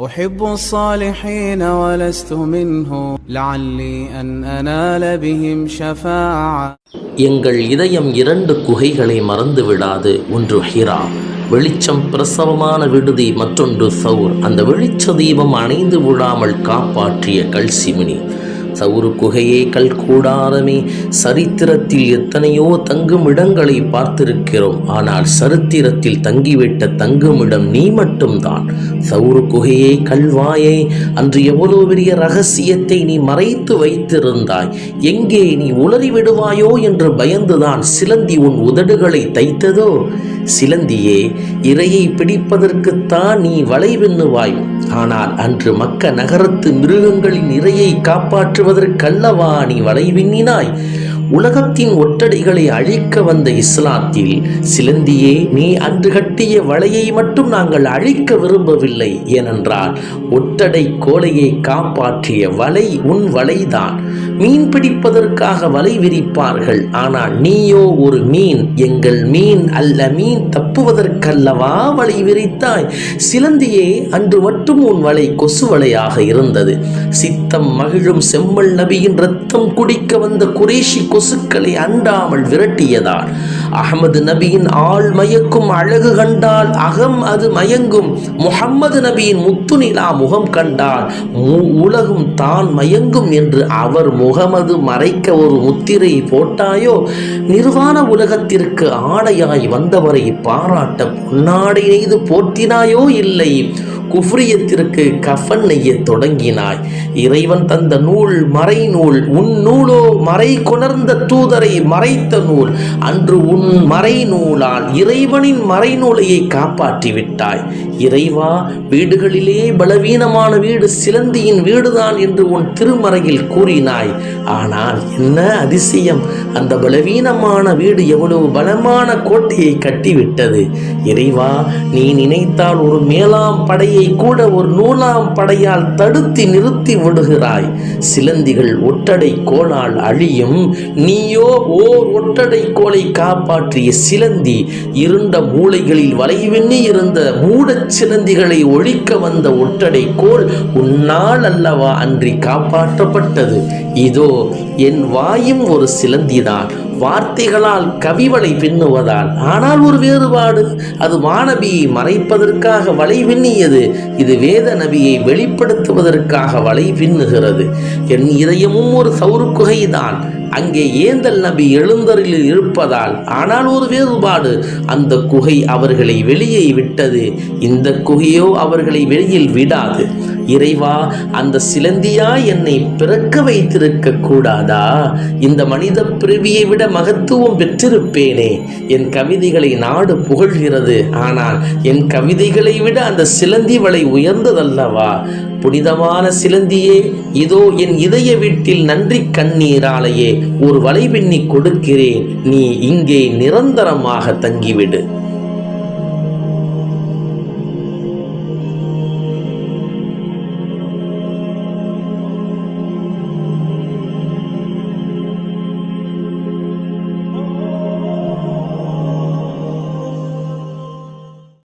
أحب الصالحين ولست منه لعلي أن أنال بهم شفاعة எங்கள் இதயம் இரண்டு குகைகளை மறந்து விடாது ஒன்று ஹிரா வெளிச்சம் பிரசவமான விடுதி மற்றொன்று சவுர் அந்த வெளிச்ச தீபம் அணைந்து விடாமல் காப்பாற்றிய கல்சிமினி சவுரு குகையே கல் கூடாரமே சரித்திரத்தில் எத்தனையோ தங்கும் இடங்களை பார்த்திருக்கிறோம் ஆனால் சரித்திரத்தில் தங்கிவிட்ட தங்குமிடம் நீ மட்டும்தான் சவுரு குகையை கல்வாயை அன்று எவ்வளவு பெரிய ரகசியத்தை நீ மறைத்து வைத்திருந்தாய்? எங்கே நீ உளறி விடுவாயோ என்று பயந்துதான் சிலந்தி உன் உதடுகளை தைத்ததோ? சிலந்தியே இரையை பிடிப்பதற்குத்தான் நீ வலை ஆனால் அன்று மக்க நகரத்து மிருகங்களின் இரையை காப்பாற்றுவதற்கல்லவா நீ வலை விண்ணினாய்? உலகத்தின் ஒட்டடைகளை அழிக்க வந்த இஸ்லாத்தில் சிலந்தியே நீ அன்று கட்டிய வலையை மட்டும் நாங்கள் அழிக்க விரும்பவில்லை ஏனென்றால் ஒட்டடை கோலையை காப்பாற்றிய வலை உன் வலைதான். மீன் பிடிப்பதற்காக வலை விரிப்பார்கள் ஆனால் நீயோ ஒரு மீன் எங்கள் மீன் அல்ல மீன் தப்புவதற்கல்லவா வலை விரித்தாய்? சிலந்தியே அன்று மட்டும் உன் வலை கொசு வலையாக இருந்தது. சித்தம் மகிழும் செம்மல் நபியின் ரத்தம் குடிக்க வந்த குரேஷி கொசுக்களை அண்டாமல் விரட்டியதால். அகமது நபியின் ஆள் மயக்கும் அழகு கண்டால் அகம் அது மயங்கும். முகம்மது நபியின் முத்துநிலா முகம் கண்டால் மு- தான் மயங்கும் என்று அவர் முகமது மறைக்க ஒரு முத்திரை போட்டாயோ? நிர்வாண உலகத்திற்கு ஆடையாய் வந்தவரை பாராட்ட பொன்னாடை நெய்து போற்றினாயோ? இல்லை. குஃப்ரியத்திற்கு கஃன் நெய்யத் தொடங்கினாய். இறைவன் தந்த நூல் மறைநூல் உன் நூலோ மறை கொணர்ந்த தூதரை மறைத்த நூல். அன்று உன் மறைநூலால் இறைவனின் மறைநூலையை காப்பாற்றி விட்டாய் இறைவா வீடுகளிலே பலவீனமான வீடு சிலந்தியின் வீடுதான் என்று உன் திருமறையில் கூறினாய். ஆனால் என்ன அதிசயம் அந்த பலவீனமான வீடு எவ்வளவு பலமான கோட்டையை கட்டிவிட்டது. இறைவா நீ நினைத்தால் ஒரு மேலாம் படையை கூட ஒரு நூலாம் படையால் தடுத்து நிறுத்தி விடுகிறாய். சிலந்திகள் ஒட்டடை கோளால் அழியும். நீயோ ஓர் ஒட்டடை கோலை காப்பாற்றிய சிலந்தி இருண்ட மூளைகளில் வளைவெண்ணி இருந்த மூடச் சிலந்திகளை ஒழிக்க வந்த ஒட்டடை கோல் உன்னால் அல்லவா அன்றி காப்பாற்றப்பட்டது. இதோ என் வாயும் ஒரு சிலந்திதான். வார்த்தைகளால் கவிவளை பின்னுவதால். ஆனால் ஒரு வேறுபாடு அது வானபியை மறைப்பதற்காக வலை பின்னியது இது வேத நபியை வெளிப்படுத்துவதற்காக வலை பின்னுகிறது. என் இதயமும் ஒரு சவுறு அங்கே ஏந்தல் நபி எழுந்தரில் இருப்பதால். ஆனால் ஒரு வேறுபாடு அந்த குகை அவர்களை வெளியே விட்டது இந்த குகையோ அவர்களை வெளியில் விடாது. இறைவா அந்த சிலந்தியா என்னை பிறக்க வைத்திருக்க கூடாதா? இந்த மனித பிறவியை விட மகத்துவம் பெற்றிருப்பேனே. என் கவிதைகளை நாடு புகழ்கிறது. ஆனால் என் கவிதைகளை விட அந்த சிலந்தி வலை உயர்ந்ததல்லவா? புனிதமான சிலந்தியே இதோ என் இதய வீட்டில் நன்றி கண்ணீராலேயே ஒரு வலை பின்னி கொடுக்கிறேன். நீ இங்கே நிரந்தரமாக தங்கிவிடு.